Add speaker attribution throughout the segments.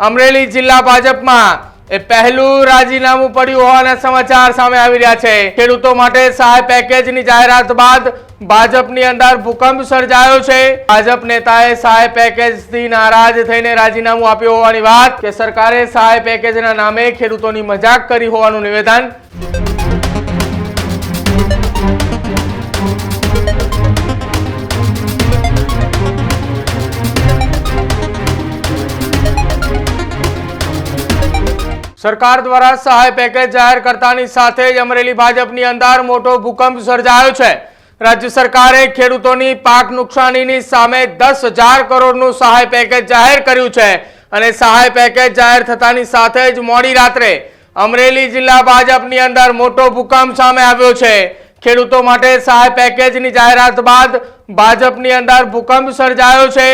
Speaker 1: અમરેલી જિલ્લા ભાજપમાં એ પહેલું રાજીનામું પડ્યું હોવાના સમાચાર સામે આવી રહ્યા છે. ખેડૂતો માટે સહાય પેકેજની જાહેરાત બાદ ભાજપની અંદર ભૂકંપ સર્જાયો છે. ભાજપ નેતાએ સહાય પેકેજથી નારાજ થઈને રાજીનામું આપ્યું હોવાની વાત કે સરકારે સહાય પેકેજના નામે ખેડૂતોની મજાક કરી હોવાનું નિવેદન? સરકાર દ્વારા સહાય પેકેજ જાહેર કરતાની સાથે જ અમરેલી ભાજપની અંદર મોટો ભૂકંપ સર્જાયો છે. રાજ્ય સરકારે ખેડૂતોની પાક નુકસાનીની સામે દસ હજાર કરોડનું સહાય પેકેજ જાહેર કર્યું છે અને સહાય પેકેજ જાહેર થતાની સાથે જ મોડી રાત્રે અમરેલી જિલ્લા ભાજપની અંદર મોટો ભૂકંપ સામે આવ્યો છે. ખેડૂતો માટે સહાય પેકેજની જાહેરાત બાદ ભાજપની અંદર ભૂકંપ સર્જાયો છે.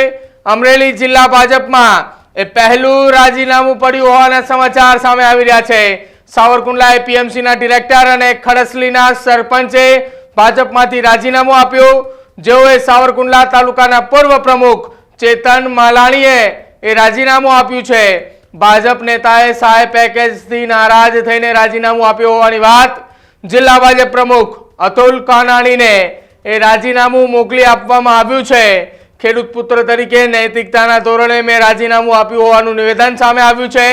Speaker 1: અમરેલી જિલ્લા ભાજપમાં એ પહેલું રાજીનામું પડ્યું હોવાના સમાચાર સામે આવી રહ્યા છે. સાવરકુંડલા એપીએમસી ના ડિરેક્ટર અને ખડસલીના સરપંચે ભાજપમાંથી રાજીનામું આપ્યું. જેઓએ સાવરકુંડલા તાલુકાના પૂર્વ પ્રમુખ ચેતન માલાણીએ એ રાજીનામું આપ્યું છે. ભાજપ નેતાએ સહાય પેકેજથી નારાજ થઈને રાજીનામું આપ્યું હોવાની વાત. જિલ્લા ભાજપ પ્રમુખ અતુલ કાનાણીને એ રાજીનામું મોકલી આપવામાં આવ્યું છે. ખેડૂત પુત્ર તરીકે નૈતિકતાના ધોરણે મેં રાજીનામું આપ્યું હોવાનું નિવેદન સામે આવ્યું છે.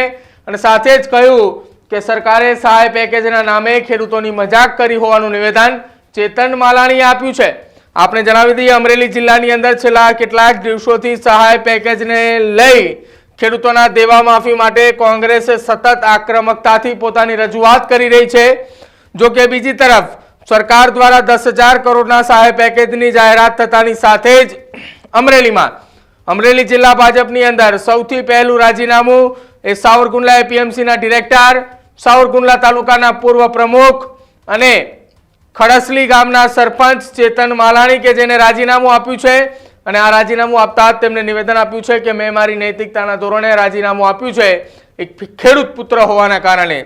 Speaker 1: અને સાથે જ કહ્યું કે સરકારે સહાય પેકેજના નામે ખેડૂતોની મજાક કરી હોવાનું નિવેદન ચેતન માલાણીએ આપ્યું છે. આપણે જણાવી દઈએ, અમરેલી જિલ્લાની અંદર છેલ્લા કેટલાક દિવસોથી સહાય પેકેજને લઈ ખેડૂતોના દેવા માફી માટે કોંગ્રેસે સતત આક્રમકતાથી પોતાની રજૂઆત કરી રહી છે. જો કે બીજી તરફ સરકાર દ્વારા દસ હજાર કરોડના સહાય પેકેજની જાહેરાત થતાની સાથે જ અમરેલીમાં. અમરેલી જિલ્લા ભાજપની અંદર સૌથી પહેલું રાજીનામું એ સાવરકુંડલા એપીએમસીના ડિરેક્ટર, સાવરકુંડલા તાલુકાના પૂર્વ પ્રમુખ અને ખડસલી ગામના સરપંચ ચેતન માલાણી કે જેને રાજીનામું આપ્યું છે. અને આ રાજીનામું આપતા જ તેમને નિવેદન આપ્યું છે કે મેં મારી નૈતિકતાના ધોરણે રાજીનામું આપ્યું છે. એક ખેડૂત પુત્ર હોવાના કારણે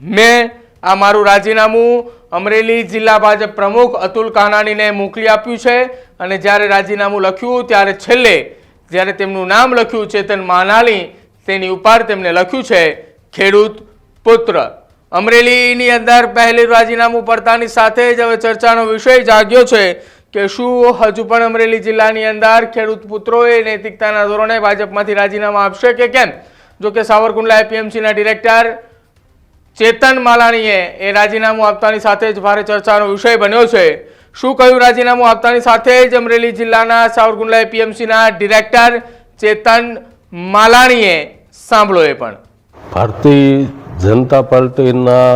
Speaker 1: મેં આ મારું રાજીનામું અમરેલી જિલ્લા ભાજપ પ્રમુખ અતુલ કાનાણીને મોકલી આપ્યું છે. અને જ્યારે રાજીનામું લખ્યું, ત્યારે છેલ્લે જ્યારે તેમનું નામ લખ્યું, ચેતન માનાલી, તેની ઉપર તેમને લખ્યું છે, ખેડૂત પુત્ર. અમરેલીની અંદર પહેલું રાજીનામું પડતાની સાથે જ હવે ચર્ચાનો વિષય જાગ્યો છે કે શું હજુ પણ અમરેલી જિલ્લાની અંદર ખેડૂત પુત્રોએ નૈતિકતાના ધોરણે ભાજપમાંથી રાજીનામા આપશે કે કેમ? જો કે સાવરકુંડલા એપીએમસીના ડિરેક્ટર ચેતન માલાણીએ એ રાજીનામું આપતાની સાથે જ ભારે ચર્ચાનો વિષય બન્યો છે. શું કહ્યું રાજીનામું આપતાની સાથે જ અમરેલી જિલ્લાના સાવરકુંડલા એપીએમસીના ડિરેક્ટર ચેતન માલાણીએ સાંભળો એ પણ.
Speaker 2: ભારતીય જનતા પાર્ટીના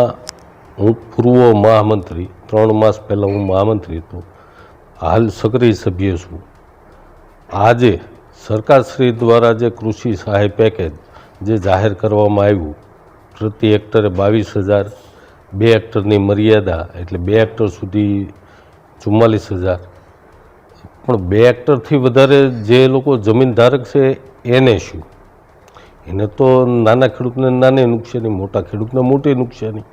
Speaker 2: હું પૂર્વ મહામંત્રી, ત્રણ માસ પહેલાં હું મહામંત્રી હતો, હાલ સક્રિય સભ્ય છું. આજે સરકારશ્રી દ્વારા જે કૃષિ સહાય પેકેજ જે જાહેર કરવામાં આવ્યું, પ્રતિ હેક્ટરે બાવીસ હજાર બે હેક્ટરની મર્યાદા એટલે બે હેક્ટર સુધી ચુમ્માલીસ હજાર. પણ બે હેક્ટરથી વધારે જે લોકો જમીન ધારક છે, એને શું? એને તો નાના ખેડૂતને નાની નુકસાની મોટા ખેડૂતને મોટી નુકસાની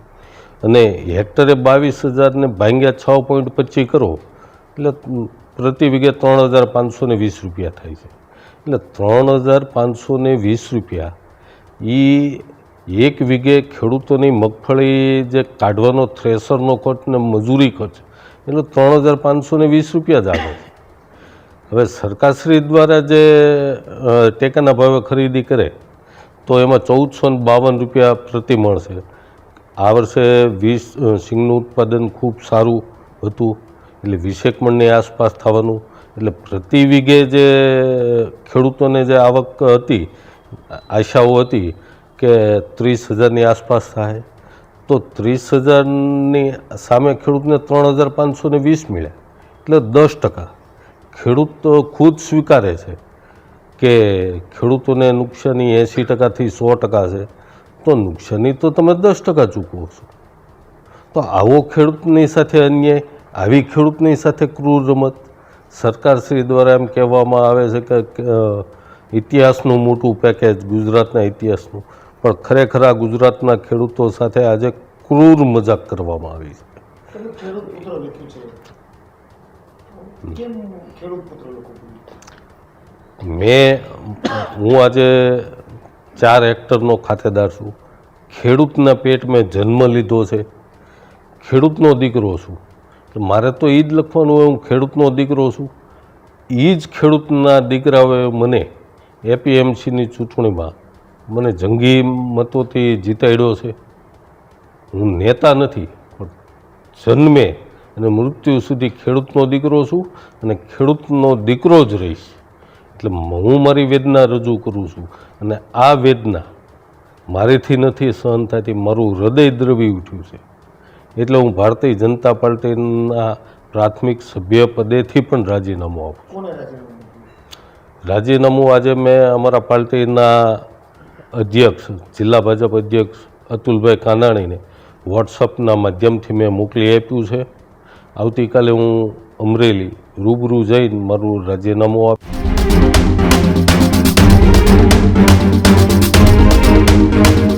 Speaker 2: અને હેક્ટરે બાવીસ હજારને ભાંગ્યા છ પોઈન્ટ પચીસ કરો, એટલે પ્રતિ વીઘે ત્રણ હજાર પાંચસો વીસ રૂપિયા થાય છે. એટલે ત્રણ હજાર પાંચસો વીસ રૂપિયા એ એક વીઘે ખેડૂતોની મગફળી જે કાઢવાનો થ્રેસરનો ખર્ચ ને મજૂરી ખર્ચ એટલે ત્રણ હજાર પાંચસો ને વીસ રૂપિયા જ આવે હવે સરકારશ્રી દ્વારા જે ટેકાના ભાવે ખરીદી કરે, તો એમાં ચૌદસો ને બાવન રૂપિયા પ્રતિ મળશે આ વર્ષે વીસ સિંગનું ઉત્પાદન ખૂબ સારું હતું. એટલે વીસેક મણની આસપાસ થવાનું. એટલે પ્રતિ વીઘે જે ખેડૂતોને જે આવક હતી, આશાઓ હતી કે ત્રીસ હજારની આસપાસ થાય. તો ત્રીસ હજારની સામે ખેડૂતને ત્રણ હજાર પાંચસો ને વીસ મળે એટલે દસ ટકા. ખેડૂત ખુદ સ્વીકારે છે કે ખેડૂતોને નુકસાની એંસી ટકાથી સો ટકા છે. તો નુકસાની તો તમે દસ ટકા ચૂકવો છો. તો આવો ખેડૂતની સાથે અન્યાય આવી ખેડૂતની સાથે ક્રૂર રમત. સરકારશ્રી દ્વારા એમ કહેવામાં આવે છે કે, ઇતિહાસનું મોટું પેકેજ ગુજરાતના ઇતિહાસનું. પણ ખરેખર આ ગુજરાતના ખેડૂતો સાથે આજે ક્રૂર મજાક કરવામાં આવી છે. મેં હું આજે ચાર હેક્ટરનો ખાતેદાર છું. ખેડૂતના પેટ મેં જન્મ લીધો છે. ખેડૂતનો દીકરો છું. મારે તો એ જ લખવાનું હોય હું ખેડૂતનો દીકરો છું. એ જ ખેડૂતના દીકરાઓએ મને એપીએમસીની ચૂંટણીમાં મને જંગી મતોથી જીતાડ્યો છે. હું નેતા નથી પણ જન્મે અને મૃત્યુ સુધી ખેડૂતનો દીકરો છું અને ખેડૂતનો દીકરો જ રહીશ. એટલે હું મારી વેદના રજૂ કરું છું અને આ વેદના મારીથી નથી સહન થતી મારું હૃદય દ્રવી ઉઠ્યું છે. એટલે હું ભારતીય જનતા પાર્ટીના પ્રાથમિક સભ્ય પદેથી પણ રાજીનામું આપું?
Speaker 3: રાજીનામું
Speaker 2: આજે મેં અમારા પાર્ટીના અધ્યક્ષ, જિલ્લા ભાજપ અધ્યક્ષ અતુલભાઈ કાનાણીને વોટ્સઅપના માધ્યમથી મેં મોકલી આપ્યું છે. આવતીકાલે હું અમરેલી રૂબરૂ જઈને મારું રાજીનામું આપ thank you